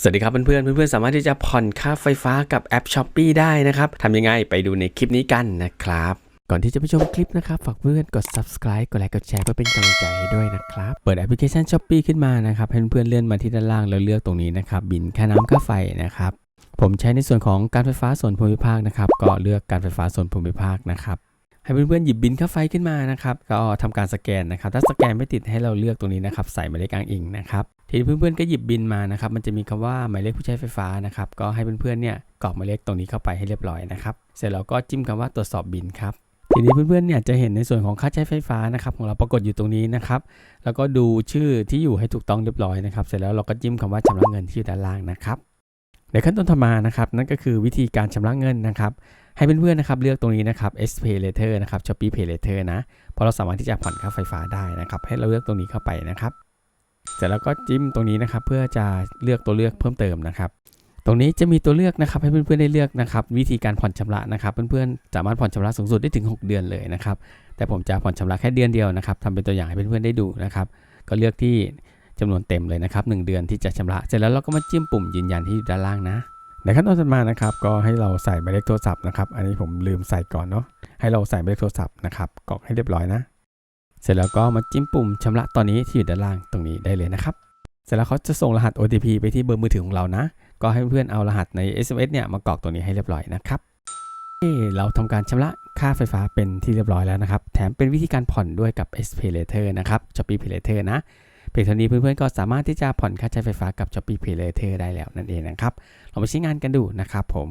สวัสดีครับเพื่อนเพื่อนสามารถที่จะผ่อนค่าไฟฟ้ากับแอป s h อ p e e ได้นะครับทำยังไงไปดูในคลิปนี้กันนะครับ ก่อนที่จะไปชมคลิปนะครับ ฝากเพื่อนกด subscribe กดไลค์กดแชร์เพื่อเป็นกำลังใจให้ด้วยนะครับ เปิดแอปพลิเคชัน s h อ p e e ขึ้นมานะครับให้เพื่อนเลื่อนมาที่ด้านล่างแล้วเลือกตรงนี้นะครับ บินค่าน้ำค่าไฟนะครับ ผมใช้ในส่วนของการไฟฟ้าส่วนภูมิภาคนะครับ ก็เลือกการไฟฟ้าส่วนภูมิภาคนะครับให้เพื่อนๆหยิบบินค่าไฟขึ้นมานะครับ ก็ทำการสแกนนะครับ ถ้าสแกนไม่ติดให้เราเลือกตรงนี้นะครับ ใส่หมายเลขอ้างอิงนะครับ ทีนี้เพื่อนๆก็หยิบบินมานะครับ มันจะมีคำว่าหมายเลขผู้ใช้ไฟฟ้านะครับ ก็ให้เพื่อนๆเนี่ยกรอกหมายเลขตรงนี้เข้าไปให้เรียบร้อยนะครับ เสร็จแล้วก็จิ้มคำว่าตรวจสอบบินครับ ทีนี้เพื่อนๆเนี่ยจะเห็นในส่วนของค่าใช้ไฟฟ้านะครับของเราปรากฏอยู่ตรงนี้นะครับ แล้วก็ดูชื่อที่อยู่ให้ถูกต้องเรียบร้อยนะครับ เสร็จแล้วเราก็จิ้มคำว่าชำระเงินที่อยู่ด้านล่างนะครับในขั้นตอนถัดมานะครับนั่นก็คือวิธีการชำระเงินนะครับ ให้เพื่อนๆนะครับเลือกตรงนี้นะครับ S Pay Later นะครับ Shopee Pay Later นะเพราะเราสามารถที่จะผ่อนค่าไฟฟ้าได้นะครับ ให้เราเลือกตรงนี้เข้าไปนะครับ เสร็จแล้วก็จิ้มตรงนี้นะครับ เพื่อจะเลือกตัวเลือกเพิ่มเติมนะครับ ตรงนี้จะมีตัวเลือกนะครับ ให้เพื่อนๆได้เลือกนะครับ วิธีการผ่อนชำระนะครับ เพื่อนๆสามารถผ่อนชำระสูงสุดได้ถึง 6 เดือนเลยนะครับ แต่ผมจะผ่อนชำระแค่เดือนเดียวนะครับทำเป็นตัวอย่างให้เพื่อนๆได้ดูนะครับ ก็เลือกที่จำนวนเต็มเลยนะครับหนึ่งเดือนที่จะชำระ เสร็จแล้วเราก็มาจิ้มปุ่มยืนยันที่ด้านล่างนะในขั้นตอนถัดมานะครับก็ให้เราใส่หมายเลขโทรศัพท์นะครับ อันนี้ผมลืมใส่ก่อนเนาะให้เราใส่หมายเลขโทรศัพท์นะครับกรอกให้เรียบร้อยนะ เสร็จแล้วก็มาจิ้มปุ่มชำระตอนนี้ที่อยู่ด้านล่างตรงนี้ได้เลยนะครับ เสร็จแล้วเขาจะส่งรหัส OTP ไปที่เบอร์มือถือของเรานะ ก็ให้เพื่อนเอารหัสใน SMS เนี่ยมากรอกตรงนี้ให้เรียบร้อยนะครับเอ้เราทำการชำระค่าไฟฟ้าเป็นที่เรียบร้อยแล้วนะครับ แถมเป็นวิธีการผ่อนด้วยกับ S Pay Later นะครับ Shopee Pay Later นะเพียงเท่านี้เพื่อนๆก็สามารถที่จะผ่อนค่าใช้ไฟฟ้ากับ Shopee Pay Later ได้แล้วนั่นเองนะครับลองไปใช้งานกันดูนะครับผม